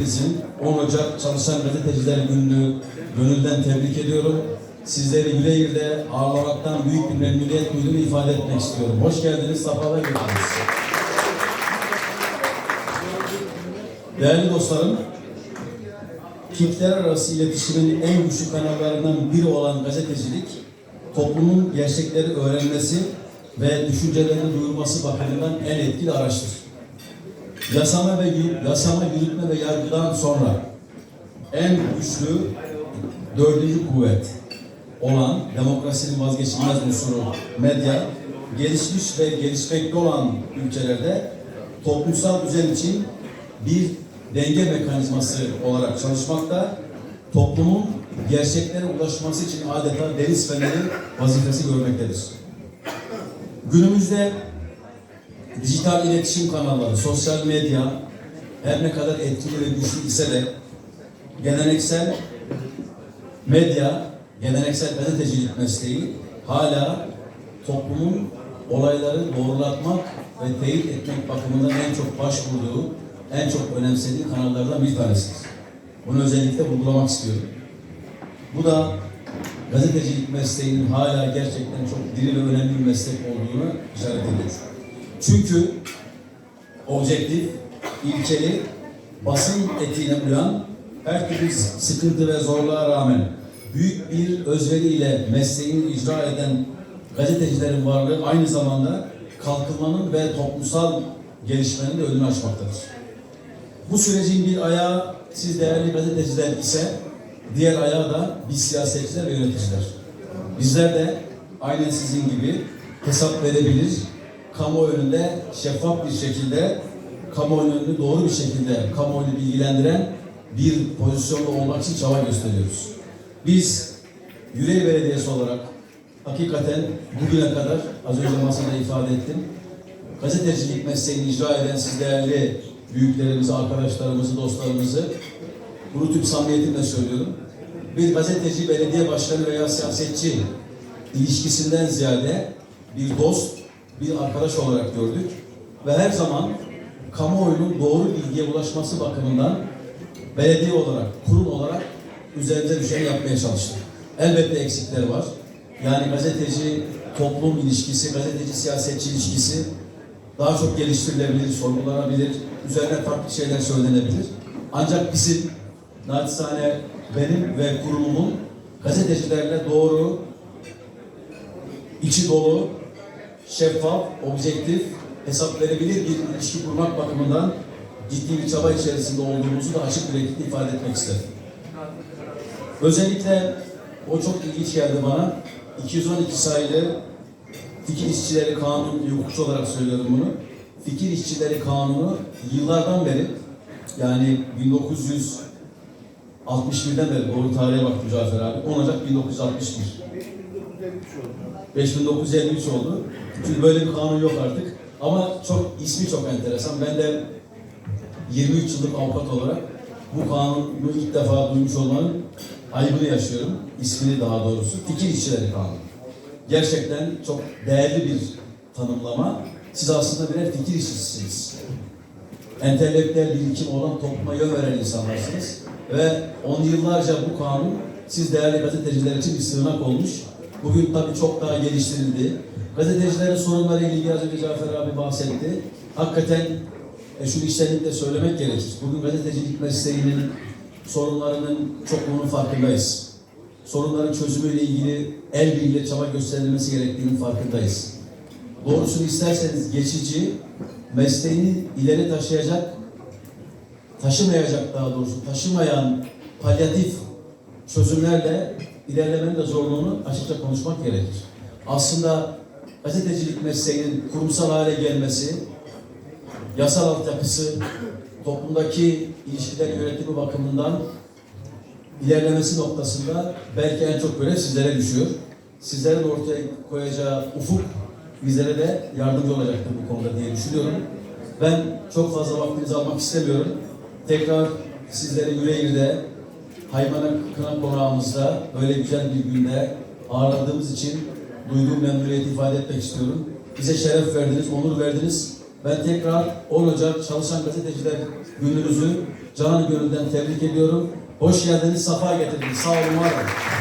hepinizin 10 Ocak Çalışan Gazeteciler Günü'nü gönülden tebrik ediyorum. Sizleri Yüreğir'de ağırlamaktan büyük bir memnuniyet duyduğumu ifade etmek istiyorum. Hoş geldiniz, sefalar getirdiniz. Değerli dostlarım, Türkler arası iletişimin en güçlü kanallarından biri olan gazetecilik, toplumun gerçekleri öğrenmesi ve düşüncelerini duyurması bakımından en etkili araçtır. Yasama ve yasama, yürütme ve yargıdan sonra en güçlü dördüncü kuvvet olan demokrasinin vazgeçilmez unsuru medya, gelişmiş ve gelişmekte olan ülkelerde toplumsal düzen için bir denge mekanizması olarak çalışmakta, toplumun gerçeklere ulaşması için adeta deniz feneri vazifesi görmektedir. Günümüzde dijital iletişim kanalları, sosyal medya her ne kadar etkili ve güçlü ise de geleneksel medya, geleneksel gazetecilik mesleği hala toplumun olayları doğrulatmak ve teyit etmek bakımından en çok başvurduğu, en çok önemsediği kanallardan bir tanesidir. Bunu özellikle vurgulamak istiyorum. Bu da gazetecilik mesleğinin hala gerçekten çok diri ve önemli bir meslek olduğunu işaret ediyor. Çünkü objektif, ilkeli, basın etiğine uyan, her türlü sıkıntı ve zorluğa rağmen büyük bir özveriyle mesleğini icra eden gazetecilerin varlığı aynı zamanda kalkınmanın ve toplumsal gelişmenin de önünü açmaktadır. Bu sürecin bir ayağı siz değerli gazeteciler ise diğer ayağı da biz siyasetçiler ve yöneticiler. Bizler de aynen sizin gibi hesap verebilir, kamuoyu önünde şeffaf bir şekilde, kamuoyu önünde doğru bir şekilde kamuoyunu bilgilendiren bir pozisyonda olmak için çaba gösteriyoruz. Biz Yüreğir Belediyesi olarak hakikaten bugüne kadar az önce masada ifade ettim. Gazetecilik mesleğini icra eden siz değerli büyüklerimizi, arkadaşlarımızı, dostlarımızı bunu tüm samimiyetimle söylüyorum. Bir gazeteci, belediye başkanı veya siyasetçi ilişkisinden ziyade bir dost, bir arkadaş olarak gördük. Ve her zaman kamuoyunun doğru bilgiye ulaşması bakımından belediye olarak, kurum olarak üzerimize düşeni yapmaya çalıştık. Elbette eksikler var. Yani gazeteci toplum ilişkisi, gazeteci siyasetçi ilişkisi daha çok geliştirilebilir, sorgulanabilir, üzerine farklı şeyler söylenebilir. Ancak bizim naçizane benim ve kurumumun gazetecilerle doğru, içi dolu, şeffaf, objektif, hesap verebilir bir ilişki kurmak bakımından ciddi bir çaba içerisinde olduğumuzu da açık yürekli ifade etmek isterim. Özellikle o çok ilginç geldi bana. 212 sayılı Fikir İşçileri Kanunu, bir hukukçu olarak söylüyorum bunu. Fikir İşçileri Kanunu yıllardan beri yani 1961'den beri doğru tarihe baktım Cafer abi. 10 Ocak 1961. 5953 oldu. Çünkü böyle bir kanun yok artık. Ama çok ismi çok enteresan. Ben de 23 yıllık avukat olarak bu kanunu ilk defa duymuş olmanın ayıbını yaşıyorum. İsmini daha doğrusu. Fikir İşçileri Kanunu. Gerçekten çok değerli bir tanımlama. Siz aslında birer fikir işçisisiniz. Entelektüel birikim olan topluma yön veren insanlarsınız. Ve on yıllarca bu kanun siz değerli gazeteciler için bir sığınak olmuş. Bugün tabii çok daha geliştirildi. Gazetecilerin sorunları ilgili az önce Cafer abi bahsetti. Hakikaten e, şunu içtenlikle söylemek gerekir. Bugün gazetecilik mesleğinin sorunlarının çokluğunun farkındayız. Sorunların çözümüyle ilgili el birliğiyle çaba gösterilmesi gerektiğinin farkındayız. Doğrusunu isterseniz geçici, mesleğini ileri taşıyacak, taşımayacak daha doğrusu, taşımayan palyatif çözümlerle ilerlemenin de zorluğunu açıkça konuşmak gerekir. Aslında gazetecilik mesleğinin kurumsal hale gelmesi, yasal altyapısı, toplumdaki ilişkiler yönetimi bakımından ilerlemesi noktasında belki en çok görev sizlere düşüyor. Sizlerin ortaya koyacağı ufuk bizlere de yardımcı olacaktır bu konuda diye düşünüyorum. Ben çok fazla vaktinizi almak istemiyorum. Tekrar sizleri Yüreğir'de Haymana Kına Konağımızda böyle güzel bir günde ağırladığımız için duyduğum memnuniyeti ifade etmek istiyorum. Bize şeref verdiniz, onur verdiniz. Ben tekrar 10 Ocak Çalışan Gazeteciler Gününüzü canı gönülden tebrik ediyorum. Hoş geldiniz, safa getirdiniz. Sağ olun, var olun.